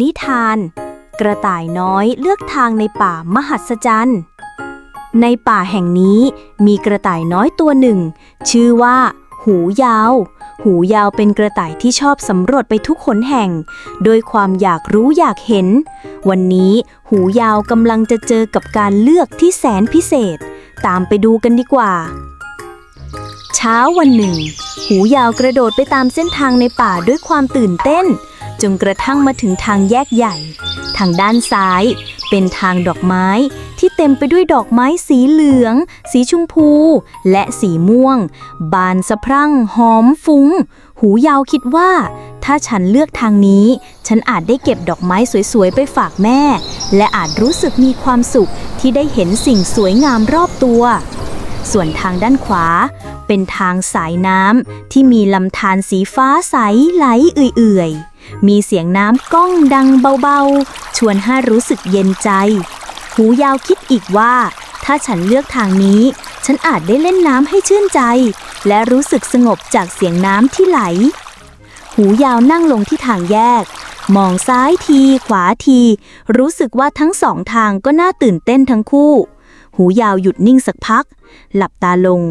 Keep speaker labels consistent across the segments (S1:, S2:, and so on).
S1: นิทาน กระต่ายน้อยเลือกทางในป่ามหัศจรรย์ ในป่าแห่งนี้มีกระต่ายน้อยตัวหนึ่ง ชื่อว่า หูยาว หูยาวเป็นกระต่ายที่ชอบสำรวจไปทุกขนแห่ง โดยความอยากรู้อยากเห็น วันนี้หูยาวกำลังจะเจอกับการเลือกที่แสนพิเศษ ตามไปดูกันดีกว่า เช้าวันหนึ่ง หูยาวกระโดดไปตามเส้นทางในป่าด้วยความตื่นเต้น จนกระทั่งมาถึงทางแยกใหญ่ ทางด้านซ้าย เป็นทางดอกไม้ที่เต็มไปด้วยดอกไม้สีเหลือง สีชมพู และสีม่วง บานสะพรั่งหอมฟุง้ง หูยาวคิดว่า ถ้าฉันเลือกทางนี้ ฉันอาจได้เก็บดอกไม้สวยๆ ไปฝากแม่ และอาจรู้สึกมีความสุขที่ได้เห็นสิ่งสวยงามรอบตัว ส่วนทางด้านขวาเป็นทางสายน้ำที่มีลำธารสีฟ้าใสไหลเอื่อยๆ มีเสียงน้ำก้องดังเบาๆ ชวนให้รู้สึกเย็นใจ หูยาวคิดอีกว่า ถ้าฉันเลือกทางนี้ ฉันอาจได้เล่นน้ำให้ชื่นใจ และรู้สึกสงบจากเสียงน้ำที่ไหล หูยาวนั่งลงที่ทางแยก มองซ้ายที ขวาที รู้สึกว่าทั้งสองทางก็น่าตื่นเต้นทั้งคู่ หูยาวหยุดนิ่งสักพัก หลับตาลง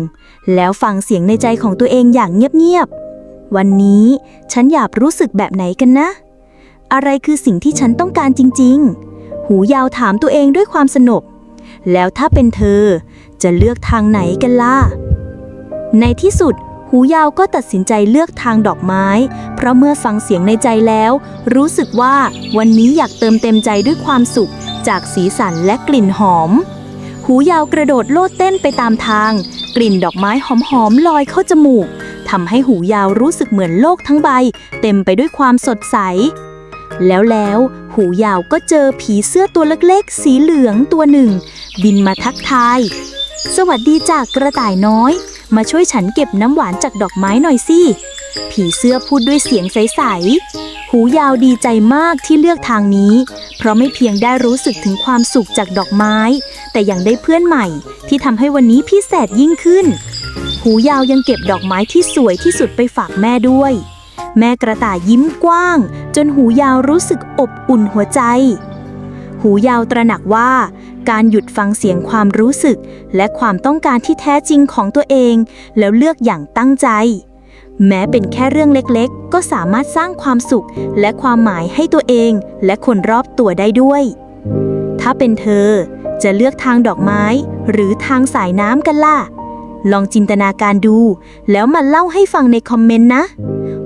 S1: แล้วฟังเสียงในใจของตัวเองอย่างเงียบๆ วันนี้ฉันอยากรู้สึกแบบไหนกันนะ อะไรคือสิ่งที่ฉันต้องการจริง ๆ หูยาวถามตัวเองด้วยความสนุก แล้วถ้าเป็นเธอจะเลือกทางไหนกันล่ะ ในที่สุด หูยาวก็ตัดสินใจเลือกทางดอกไม้ เพราะเมื่อฟังเสียงในใจแล้ว รู้สึกว่าวันนี้อยากเติมเต็มใจด้วยความสุข จากสีสันและกลิ่นหอม หูยาวกระโดดโลดเต้นไปตามทาง กลิ่นดอกไม้หอมๆลอยเข้าจมูก ทำให้หูยาวรู้สึกเหมือนโลกทั้งใบ เต็มไปด้วยความสดใส แล้วแล้วหูยาวก็เจอผีเสื้อตัวเล็กๆ สีเหลืองตัวหนึ่ง บินมาทักทาย สวัสดีจากกระต่ายน้อย มาช่วยฉันเก็บน้ำหวานจากดอกไม้หน่อยสิผีเสื้อพูดด้วยเสียงใสๆ หูยาวดีใจมากที่เลือกทางนี้ เพราะไม่เพียงได้รู้สึกถึงความสุขจากดอกไม้ แต่ยังได้เพื่อนใหม่ที่ทำให้วันนี้พิเศษยิ่งขึ้น หูยาวยังเก็บดอกไม้ที่สวยที่สุดไปฝากแม่ด้วย แม่กระต่ายยิ้มกว้าง จนหูยาวรู้สึกอบอุ่นหัวใจ หูยาวตระหนักว่า การหยุดฟังเสียงความรู้สึก และความต้องการที่แท้จริงของตัวเอง แล้วเลือกอย่างตั้งใจ แม้เป็นแค่เรื่องเล็กๆ ก็สามารถสร้างความสุขและความหมายให้ตัวเอง และคนรอบตัวได้ด้วย ถ้าเป็นเธอจะเลือกทางดอกไม้ หรือทางสายน้ำกันล่ะ ลองจินตนาการดู แล้วมาเล่าให้ฟังในคอมเมนต์นะ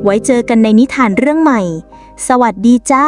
S1: ไว้เจอกันในนิทานเรื่องใหม่ สวัสดีจ้า